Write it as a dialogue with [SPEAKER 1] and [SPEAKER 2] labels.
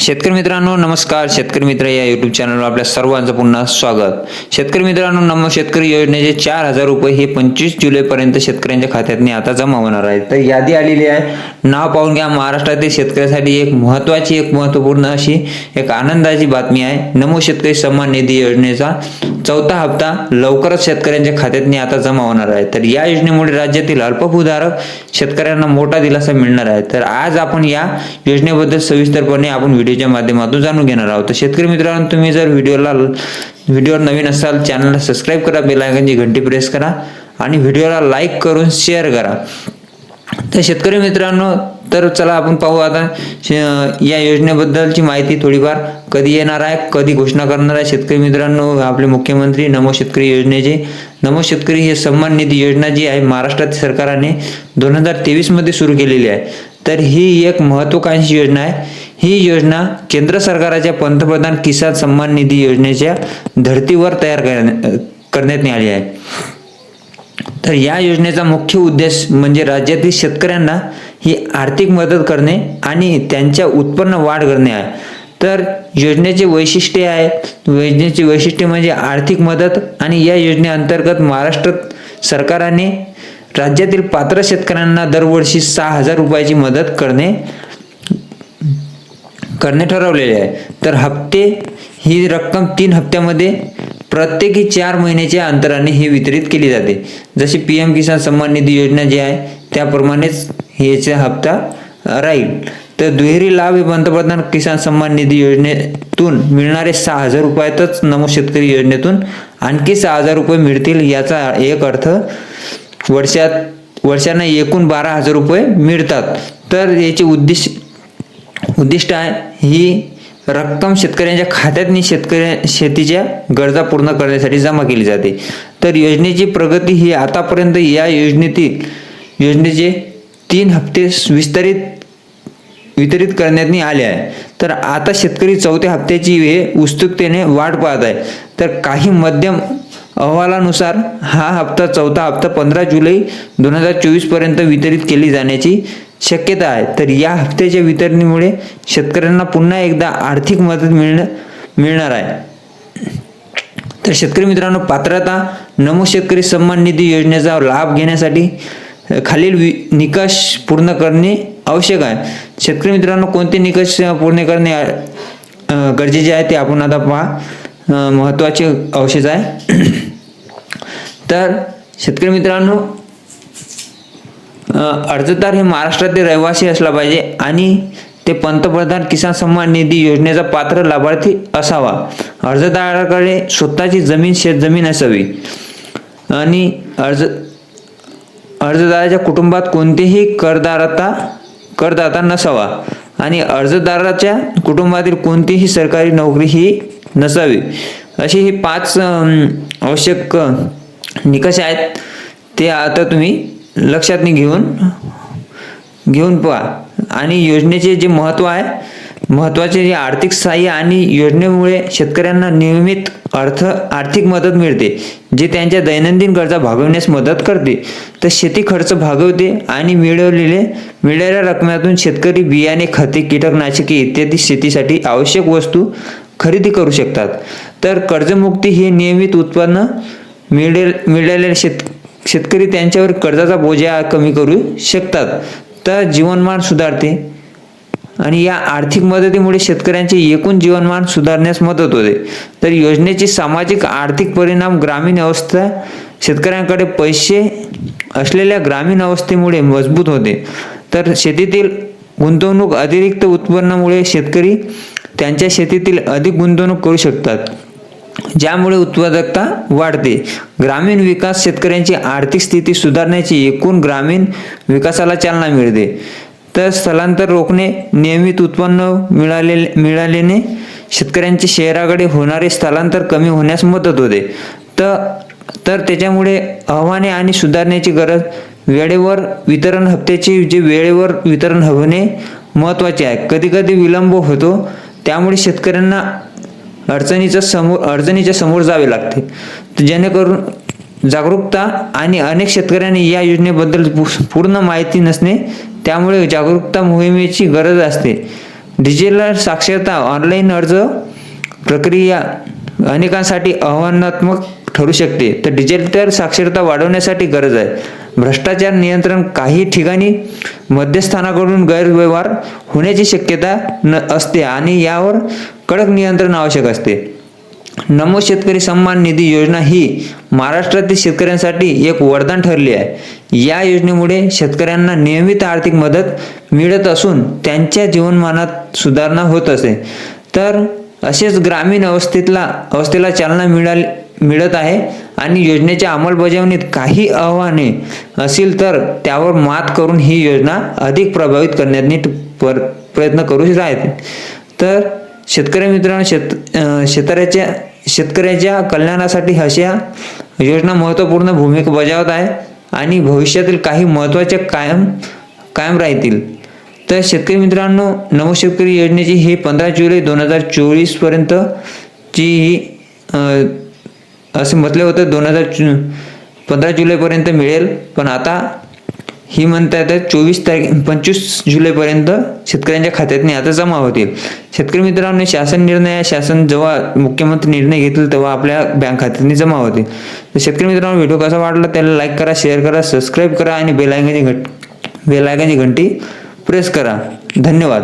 [SPEAKER 1] शेतकरी मित्रांनो नमस्कार. शेतकरी मित्र या युट्यूब चॅनलवर आपल्या सर्वांचं पुन्हा स्वागत. शेतकरी मित्रांनो नमो शेतकरी योजनेचे चार हजार रुपये हे पंचवीस जुलैपर्यंत शेतकऱ्यांच्या खात्यातनी आता जमा होणार आहे तर यादी आलेली आहे. नाव पाहून घ्या. महाराष्ट्रातील शेतकऱ्यासाठी एक महत्वाची एक महत्त्वपूर्ण अशी एक आनंदाची बातमी आहे. नमो शेतकरी सन्मान निधी योजनेचा चौथा हप्ता लवकरच शेतकऱ्यांच्या खात्यातनी आता जमा होणार आहे. तर या योजनेमुळे राज्यातील अल्पभूधारक शेतकऱ्यांना मोठा दिलासा मिळणार आहे. तर आज आपण या योजनेबद्दल सविस्तरपणे आपण व्हिडिओच्या माध्यमातून जाणून घेणार आहोत. तर शेतकरी मित्रांनो तुम्ही जर व्हिडिओला व्हिडिओवर नवीन असाल चॅनलला सबस्क्राईब करा बेलायकनची घंटी प्रेस करा आणि व्हिडिओला लाईक करून शेअर करा. तर शेतकरी मित्रांनो तर चला आपण पाहू आता या योजनेबद्दलची माहिती थोडीफार कधी येणार आहे कधी घोषणा करणार आहे शेतकरी मित्रांनो आपले मुख्यमंत्री नमो शेतकरी योजनेचे. नमो शेतकरी हे सन्मान निधी योजना जी आहे महाराष्ट्रातील सरकारने दोन हजार तेवीसमध्ये सुरू केलेली आहे. तर ही एक महत्वाकांक्षी योजना आहे. ही योजना केंद्र सरकारच्या पंतप्रधान किसान सन्मान निधी योजनेच्या धर्तीवर तयार करण्या- करण्यात आली आहे. तर या योजनेचा मुख्य उद्देश म्हणजे राज्यातील शेतकऱ्यांना ही आर्थिक मदत करणे आणि त्यांच्या उत्पन्न वाढ करणे आहे. तर योजनेचे वैशिष्ट्य आहे योजनेचे वैशिष्ट्य म्हणजे आर्थिक मदत आणि या योजनेअंतर्गत महाराष्ट्र सरकारने राज्यातील पात्र शेतकऱ्यांना दरवर्षी सहा हजार रुपयाची मदत करणे करणे ठरवलेले आहे. तर हप्ते ही रक्कम तीन हप्त्यामध्ये प्रत्येकी चार महिन्याच्या अंतराने ही वितरित केली जाते. जशी पी एम किसान सन्मान निधी योजना जी आहे त्याप्रमाणेच ह्याचा हप्ता राहील. तर दुहेरी लाभ हे पंतप्रधान किसान सन्मान निधी योजनेतून मिळणारे सहा हजार रुपयातच नमो शेतकरी योजनेतून आणखी सहा हजार रुपये मिळतील याचा एक अर्थ वर्षात वर्षांना एकूण बारा हजार रुपये मिळतात. तर याचे उद्दिष्ट उद्दिष्ट आहे ही रक्कम शेतकऱ्यांच्या खात्यातनी शेतकऱ्या शेतीच्या गरजा पूर्ण करण्यासाठी जमा केली जाते. तर योजनेची प्रगती ही आतापर्यंत या योजनेतील योजनेचे तीन हप्ते विस्तारित वितरित करण्यात आले आहे. तर आता शेतकरी चौथ्या हप्त्याची हे उत्सुकतेने वाट पाहत आहे. तर काही मध्यम अहवालानुसार हा हप्ता चौथा हप्ता पंधरा जुलै दोन हजार चोवीसपर्यंत वितरित केली जाण्याची शक्यता आहे. तर या हप्त्याच्या वितरणीमुळे शेतकऱ्यांना पुन्हा एकदा आर्थिक मदत मिळणं मिळणार आहे. तर शेतकरी मित्रांनो पात्रता नमो शेतकरी सन्मान निधी योजनेचा लाभ घेण्यासाठी खालील वि निकष पूर्ण करणे आवश्यक आहे. शेतकरी मित्रांनो कोणते निकष पूर्ण करणे गरजेचे आहे ते आपण आता पहा. महत्त्वाचे अवशेष आहे. तर शेतकरी मित्रांनो अर्जदार हे महाराष्ट्रातील रहिवासी असला पाहिजे आणि ते पंतप्रधान किसान सन्मान निधी योजनेचा पात्र लाभार्थी असावा. अर्जदाराकडे स्वतःची जमीन शेतजमीन असावी. आणि अर्ज अर्जदाराच्या कुटुंबात कोणतेही करदारता करदाता नसावा. आणि अर्जदाराच्या कुटुंबातील कोणतीही सरकारी नोकरी ही नसावी. अशी ही पाच आवश्यक निकष आहेत ते आता तुम्ही लक्षात घेऊन घेऊन पहा. आणि योजनेचे जे महत्त्व आहे महत्त्वाचे जे आर्थिक सहाय्य आणि योजनेमुळे शेतकऱ्यांना नियमित अर्थ आर्थिक मदत मिळते जे त्यांच्या दैनंदिन गरजा भागवण्यास मदत करते. तर शेती खर्च भागवते आणि मिळवलेले मिळालेल्या रकमेतून शेतकरी बियाणे खते कीटकनाशके इत्यादी शेतीसाठी आवश्यक वस्तू खरेदी करू शकतात. तर कर्जमुक्ती हे नियमित उत्पन्न मिळेल मिळालेल्या शेत शेतकरी त्यांच्यावर कर्जाचा बोजा कमी करू शकतात. तर जीवनमान सुधारते आणि या आर्थिक मदतीमुळे शेतकऱ्यांचे एकूण जीवनमान सुधारण्यास मदत होते. तर योजनेचे सामाजिक आर्थिक परिणाम ग्रामीण अवस्था शेतकऱ्यांकडे पैसे असलेल्या ग्रामीण अवस्थेमुळे मजबूत होते. तर शेतीतील गुंतवणूक अतिरिक्त उत्पन्नामुळे शेतकरी त्यांच्या शेतीतील अधिक गुंतवणूक करू शकतात. ज्यामुळे उत्पादकता वाढते. ग्रामीण विकास शेतकऱ्यांची आर्थिक स्थिती सुधारण्याची एकूण ग्रामीण विकासाला चालना मिळते. तर स्थलांतर रोखणे नियमित उत्पन्न मिळाले मिळाल्याने शेतकऱ्यांचे शहराकडे होणारे स्थलांतर कमी होण्यास मदत होते. तर तर त्याच्यामुळे आव्हाने आणि सुधारण्याची गरज वेळेवर वितरण हप्त्याचे जे वेळेवर वितरण होणे महत्त्वाचे आहे. कधीकधी विलंब होतो त्यामुळे शेतकऱ्यांना अडचणीच्या समोर अडचणीच्या समोर जावे लागते. जेणेकरून जागरूकता आणि अनेक शेतकऱ्यांनी या योजनेबद्दल पूर्ण माहिती नसणे त्यामुळे जागरूकता मोहिमेची गरज असते. डिजिटल साक्षरता ऑनलाईन अर्ज प्रक्रिया अनेकांसाठी आव्हानात्मक ठरू शकते. तर डिजिटल साक्षरता वाढवण्यासाठी गरज आहे. भ्रष्टाचार नियंत्रण काही ठिकाणी मध्यस्थानाकडून गैरव्यवहार होण्याची शक्यता न असते आणि यावर कडक नियंत्रण आवश्यक असते. नमो शेतकरी सन्मान निधी योजना ही महाराष्ट्रातील शेतकऱ्यांसाठी एक वरदान ठरली आहे. या योजनेमुळे शेतकऱ्यांना नियमित आर्थिक मदत मिळत असून त्यांच्या जीवनमानात सुधारणा होत असे. तर असेच ग्रामीण अवस्थेतला अवस्थेला चालना मिळाली मिळत आहे आणि योजनेच्या अंमलबजावणीत काही आव्हाने असतील तर त्यावर मात करून ही योजना अधिक प्रभावित करण्यात पर प्रयत्न करू राहते तर शेतकरी मित्रांनो शेत शेतकऱ्याच्या शेतकऱ्याच्या कल्याणासाठी अशा योजना महत्त्वपूर्ण भूमिका बजावत आहे आणि भविष्यातील काही महत्त्वाच्या कायम कायम राहतील. तर शेतकरी मित्रांनो नमो शेतकरी योजनेची ही पंधरा जुलै दोन हजार चोवीसपर्यंतची ही असं असे म्हटले होते दोन हजार पंधरा जुलैपर्यंत मिळेल. पण आता ही म्हणता येतं चोवीस तारीख पंचवीस जुलैपर्यंत शेतकऱ्यांच्या खात्यातनी आता जमा होतील शेतकरी मित्रांनो शासन निर्णय शासन जेव्हा मुख्यमंत्री निर्णय घेतील तेव्हा आपल्या बँक खात्यातनी जमा होतील तर शेतकरी मित्रांनो व्हिडिओ कसा वाटला त्याला लाईक करा शेअर करा सबस्क्राईब करा आणि बेलायकनची घट बेलायकनची घंटी प्रेस करा. धन्यवाद.